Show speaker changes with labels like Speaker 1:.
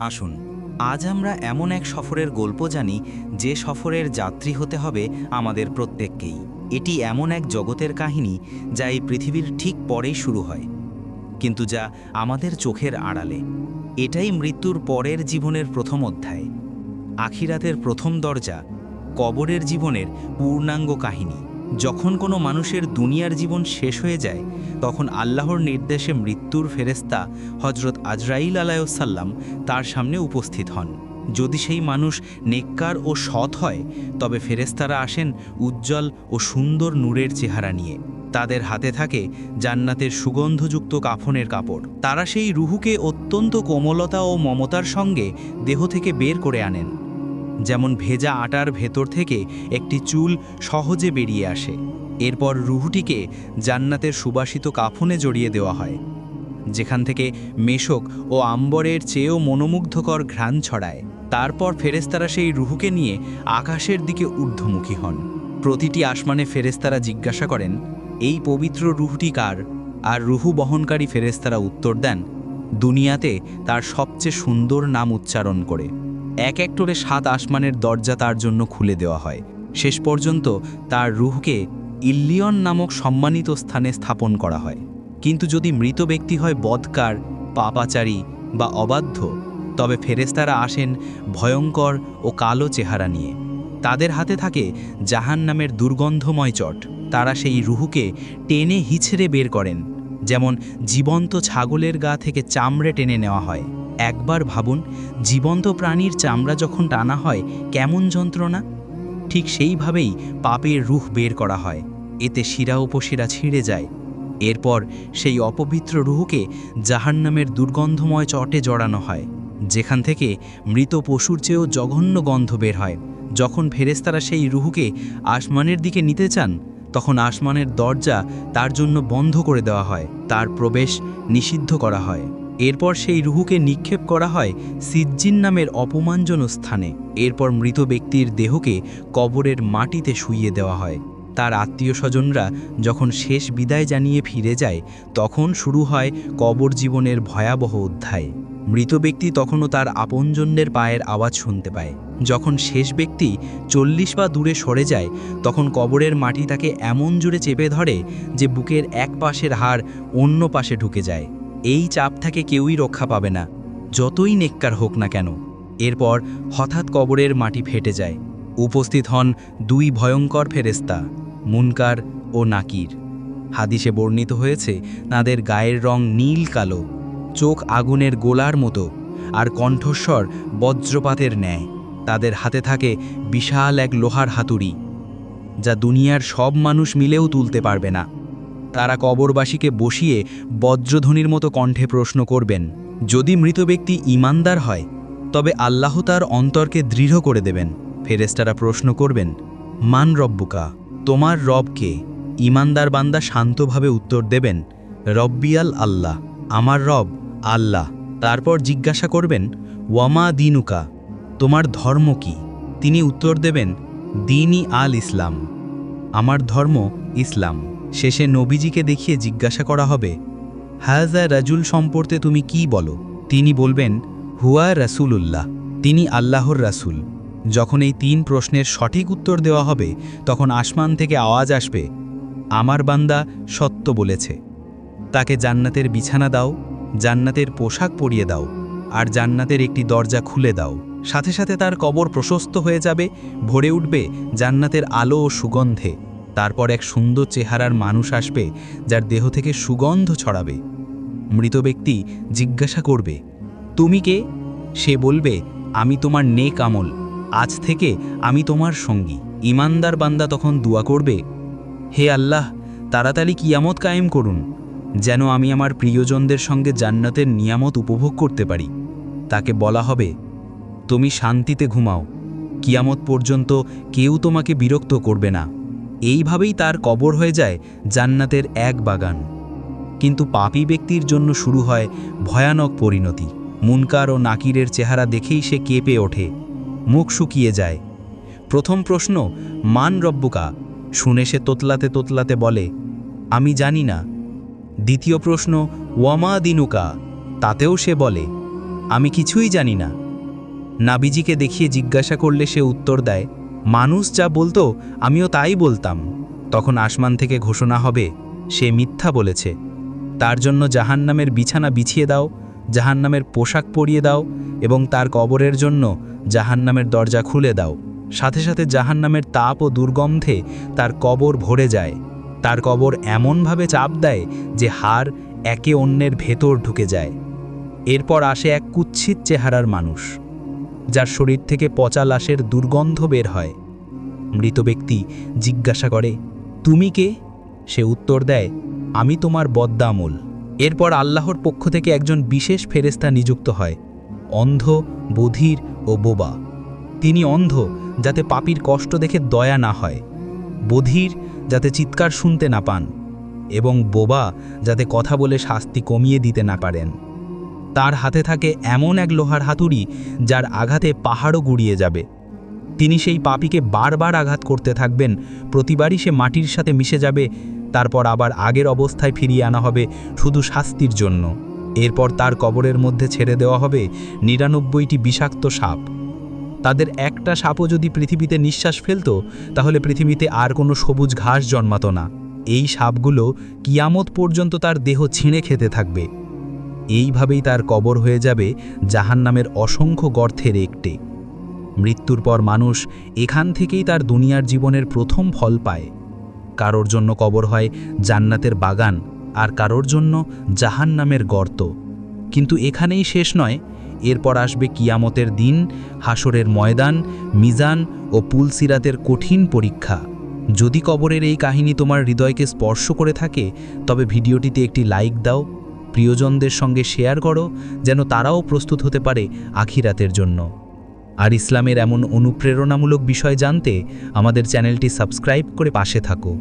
Speaker 1: আসুন, আজ আমরা এমন এক সফরের গল্প জানি যে সফরের যাত্রী হতে হবে আমাদের প্রত্যেককেই। এটি এমন এক জগতের কাহিনী যা এই পৃথিবীর ঠিক পরেই শুরু হয়, কিন্তু যা আমাদের চোখের আড়ালে। এটাই মৃত্যুর পরের জীবনের প্রথম অধ্যায়। আখিরাতের প্রথম দরজা কবরের জীবনের পূর্ণাঙ্গ কাহিনী। যখন কোনো মানুষের দুনিয়ার জীবন শেষ হয়ে যায়, তখন আল্লাহর নির্দেশে মৃত্যুর ফেরেস্তা হজরত আজরাইল আলাইসাল্লাম তার সামনে উপস্থিত হন। যদি সেই মানুষ নেককার ও সৎ হয়, তবে ফেরেস্তারা আসেন উজ্জ্বল ও সুন্দর নূরের চেহারা নিয়ে। তাদের হাতে থাকে জান্নাতের সুগন্ধযুক্ত কাফনের কাপড়। তারা সেই রুহুকে অত্যন্ত কোমলতা ও মমতার সঙ্গে দেহ থেকে বের করে আনেন। যেমন ভেজা আটার ভেতর থেকে একটি চুল সহজে বেরিয়ে আসে। এরপর রুহুটিকে জান্নাতের সুবাসিত কাফনে জড়িয়ে দেওয়া হয়, যেখান থেকে মেশক ও আম্বরের চেয়েও মনোমুগ্ধকর ঘ্রাণ ছড়ায়। তারপর ফেরেস্তারা সেই রুহুকে নিয়ে আকাশের দিকে ঊর্ধ্বমুখী হন। প্রতিটি আসমানে ফেরেস্তারা জিজ্ঞাসা করেন, এই পবিত্র রুহুটি কার? আর রুহু বহনকারী ফেরেস্তারা উত্তর দেন, দুনিয়াতে তার সবচেয়ে সুন্দর নাম উচ্চারণ করে। এক এক সাত আসমানের দরজা তার জন্য খুলে দেওয়া হয়। শেষ পর্যন্ত তার রুহকে ইল্লিয়ন নামক সম্মানিত স্থানে স্থাপন করা হয়। কিন্তু যদি মৃত ব্যক্তি হয় বদকার, পাপাচারী বা অবাধ্য, তবে ফেরেস্তারা আসেন ভয়ঙ্কর ও কালো চেহারা নিয়ে। তাদের হাতে থাকে জাহান নামের দুর্গন্ধময় চট। তারা সেই রুহুকে টেনে হিছড়ে বের করেন, যেমন জীবন্ত ছাগলের গা থেকে চামড়ে টেনে নেওয়া হয়। একবার ভাবুন, জীবন্ত প্রাণীর চামড়া যখন টানা হয়, কেমন যন্ত্রণা? ঠিক সেইভাবেই পাপের রুহ বের করা হয়, এতে শিরা উপশিরা ছিঁড়ে যায়। এরপর সেই অপবিত্র রুহুকে জাহান্নামের দুর্গন্ধময় চটে জড়ানো হয়, যেখান থেকে মৃত পশুর চেয়েও জঘন্য গন্ধ বের হয়। যখন ফেরেস্তারা সেই রুহুকে আসমানের দিকে নিতে চান, তখন আসমানের দরজা তার জন্য বন্ধ করে দেওয়া হয়, তার প্রবেশ নিষিদ্ধ করা হয়। এরপর সেই রুহুকে নিক্ষেপ করা হয় সিজ্জিন নামের অপমানজনক স্থানে। এরপর মৃত ব্যক্তির দেহকে কবরের মাটিতে শুইয়ে দেওয়া হয়। তার আত্মীয় স্বজনরা যখন শেষ বিদায় জানিয়ে ফিরে যায়, তখন শুরু হয় কবর জীবনের ভয়াবহ অধ্যায়। মৃত ব্যক্তি তখনও তার আপনজনদের পায়ের আওয়াজ শুনতে পায়। যখন শেষ ব্যক্তি চল্লিশ পা দূরে সরে যায়, তখন কবরের মাটি তাকে এমন জুড়ে চেপে ধরে যে বুকের এক পাশের হাড় অন্য পাশে ঢুকে যায়। এই চাপ থেকে কেউই রক্ষা পাবে না, যতই নেককার হোক না কেন। এরপর হঠাৎ কবরের মাটি ফেটে যায়। উপস্থিত হন দুই ভয়ঙ্কর ফেরেস্তা মুনকার ও নাকির। হাদিসে বর্ণিত হয়েছে, তাদের গায়ের রং নীল কালো, চোখ আগুনের গোলার মতো, আর কণ্ঠস্বর বজ্রপাতের ন্যায়। তাদের হাতে থাকে বিশাল এক লোহার হাতুড়ি, যা দুনিয়ার সব মানুষ মিলেও তুলতে পারবে না। তারা কবরবাসীকে বসিয়ে বজ্রধ্বনির মতো কণ্ঠে প্রশ্ন করবেন, যদি মৃত ব্যক্তি ইমানদার হয়, তবে আল্লাহ তার অন্তরকে দৃঢ় করে দেবেন। ফেরেস্তারা প্রশ্ন করবেন, মান রব্বুকা, তোমার রবকে ইমানদার বান্দা শান্তভাবে উত্তর দেবেন, রব্বিয়াল আল্লাহ, আমার রব আল্লাহ। তারপর জিজ্ঞাসা করবেন, ওয়ামা দিনুকা, তোমার ধর্ম কি? তিনি উত্তর দেবেন, দিনই আল ইসলাম, আমার ধর্ম ইসলাম। শেষে নবীজিকে দেখিয়ে জিজ্ঞাসা করা হবে হাজা রাজুল সম্পর্কে তুমি কি বলো? তিনি বলবেন, হুয়া রাসূলুল্লাহ, তিনি আল্লাহর রাসূল। যখন এই তিন প্রশ্নের সঠিক উত্তর দেওয়া হবে, তখন আসমান থেকে আওয়াজ আসবে, আমার বান্দা সত্য বলেছে। তাকে জান্নাতের বিছানা দাও, জান্নাতের পোশাক পরিয়ে দাও, আর জান্নাতের একটি দরজা খুলে দাও। সাথে সাথে তার কবর প্রশস্ত হয়ে যাবে, ভরে উঠবে জান্নাতের আলো ও সুগন্ধে। তারপর এক সুন্দর চেহারার মানুষ আসবে যার দেহ থেকে সুগন্ধ ছড়াবে। মৃত ব্যক্তি জিজ্ঞাসা করবে, তুমি কে? সে বলবে, আমি তোমার নেক আমল। আজ থেকে আমি তোমার সঙ্গী। ইমানদার বান্দা তখন দোয়া করবে, হে আল্লাহ, তাড়াতাড়ি কিয়ামত কায়েম করুন, যেন আমি আমার প্রিয়জনদের সঙ্গে জান্নাতের নিয়ামত উপভোগ করতে পারি। তাকে বলা হবে, তুমি শান্তিতে ঘুমাও। কিয়ামত পর্যন্ত কেউ তোমাকে বিরক্ত করবে না। এইভাবেই তার কবর হয়ে যায় জান্নাতের এক বাগান। কিন্তু পাপী ব্যক্তির জন্য শুরু হয় ভয়ানক পরিণতি। মুনকার ও নাকিরের চেহারা দেখেই সে কেঁপে ওঠে। মুখ শুকিয়ে যায়। প্রথম প্রশ্ন, মান রব্বুকা? শুনে সে তোতলাতে তোতলাতে বলে, আমি জানি না। দ্বিতীয় প্রশ্ন, ওয়ামা দিনুকা? তাতেও সে বলে,
Speaker 2: আমি কিছুই জানি না। নাবিজিকে দেখিয়ে জিজ্ঞাসা করলে সে উত্তর দেয় মানুষ যা বলতো, আমিও তাই বলতাম। তখন আসমান থেকে ঘোষণা হবে, সে মিথ্যা বলেছে। তার জন্য জাহান্নামের বিছানা বিছিয়ে দাও, জাহান্নামের পোশাক পরিয়ে দাও এবং তার কবরের জন্য জাহান্নামের দরজা খুলে দাও। সাথে সাথে জাহান্নামের তাপ ও দুর্গন্ধে তার কবর ভরে যায়। তার কবর এমনভাবে চাপ দেয় যে হার একে অন্যের ভেতর ঢুকে যায়। এরপর আসে এক কুৎসিত চেহারার মানুষ। যার শরীর থেকে পচা লাশের দুর্গন্ধ বের হয়। মৃত ব্যক্তি জিজ্ঞাসা করে, তুমি কে? সে উত্তর দেয়, আমি তোমার বদ্দামূল। এরপর আল্লাহর পক্ষ থেকে একজন বিশেষ ফেরেস্তা নিযুক্ত হয়, অন্ধ, বধির ও বোবা। তিনি অন্ধ, যাতে পাপির কষ্ট দেখে দয়া না হয়, বধির, যাতে চিৎকার শুনতে না পান, এবং বোবা, যাতে কথা বলে শাস্তি কমিয়ে দিতে না পারেন। তার হাতে থাকে এমন এক লোহার হাতুড়ি যার আঘাতে পাহাড়ও গুড়িয়ে যাবে। তিনি সেই পাপিকে বারবার আঘাত করতে থাকবেন, প্রতিবারই সে মাটির সাথে মিশে যাবে, তারপর আবার আগের অবস্থায় ফিরিয়ে আনা হবে শুধু শাস্তির জন্য। এরপর তার কবরের মধ্যে ছেড়ে দেওয়া হবে নিরানব্বইটি বিষাক্ত সাপ। তাদের একটা সাপও যদি পৃথিবীতে নিঃশ্বাস ফেলতো, তাহলে পৃথিবীতে আর কোনো সবুজ ঘাস জন্মাতো না। এই সাপগুলো কিয়ামত পর্যন্ত তার দেহ ছিঁড়ে খেতে থাকবে। এইভাবেই তার কবর হয়ে যাবে জাহান্নামের অসংখ্য গর্থের একটে। মৃত্যুর পর মানুষ এখান থেকেই তার দুনিয়ার জীবনের প্রথম ফল পায়। কারোর জন্য কবর হয় জান্নাতের বাগান আর কারোর জন্য জাহান্নামের গর্ত। কিন্তু এখানেই শেষ নয়, এরপর আসবে কিয়ামতের দিন হাসরের ময়দান, মিজান ও পুলসিরাতের কঠিন পরীক্ষা। যদি কবরের এই কাহিনী তোমার হৃদয়কে স্পর্শ করে থাকে, তবে ভিডিওটিতে একটি লাইক দাও প্রিয়জনদের সঙ্গে শেয়ার করো, যেন তারাও প্রস্তুত হতে পারে আখিরাতের জন্য। আর ইসলামের এমন অনুপ্রেরণামূলক বিষয় জানতে আমাদের চ্যানেলটি সাবস্ক্রাইব করে পাশে থাকো।